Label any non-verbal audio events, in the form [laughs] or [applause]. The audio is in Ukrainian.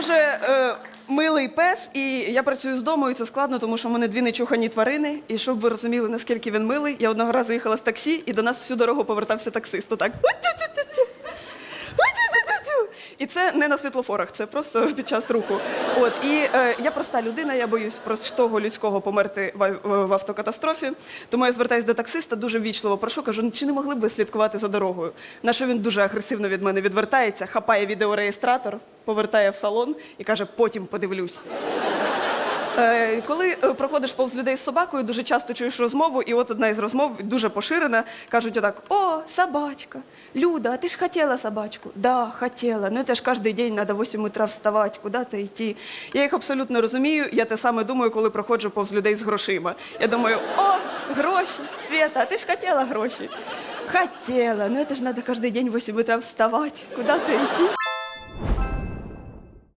дуже е, милий пес, і я працюю з дому, і це складно, тому що в мене дві нечухані тварини. І щоб ви розуміли, наскільки він милий, я одного разу їхала з таксі, і до нас всю дорогу повертався таксист. Отак. І це не на світлофорах, це просто [laughs] під час руху. От і е, я проста людина, я боюсь простого людського померти в, в, в автокатастрофі. Тому я звертаюся до таксиста, дуже ввічливо прошу, кажу, чи не могли б ви слідкувати за дорогою? На що він дуже агресивно від мене відвертається, хапає відеореєстратор, повертає в салон і каже, потім подивлюсь. Е, Коли е, проходиш повз людей з собакою, дуже часто чуєш розмову, і от одна із розмов дуже поширена. Кажуть отак: О, собачка, Люда, а ти ж хотіла собачку? Да, хотіла. Ну це ж кожен день треба в 8 утра вставати, куди-то йти. Я їх абсолютно розумію. Я те саме думаю, коли проходжу повз людей з грошима. Я думаю, о, гроші, Света, а ти ж хотіла гроші? Хотіла. Ну це ж треба кожен день в 8 утра вставати, куди-то йти.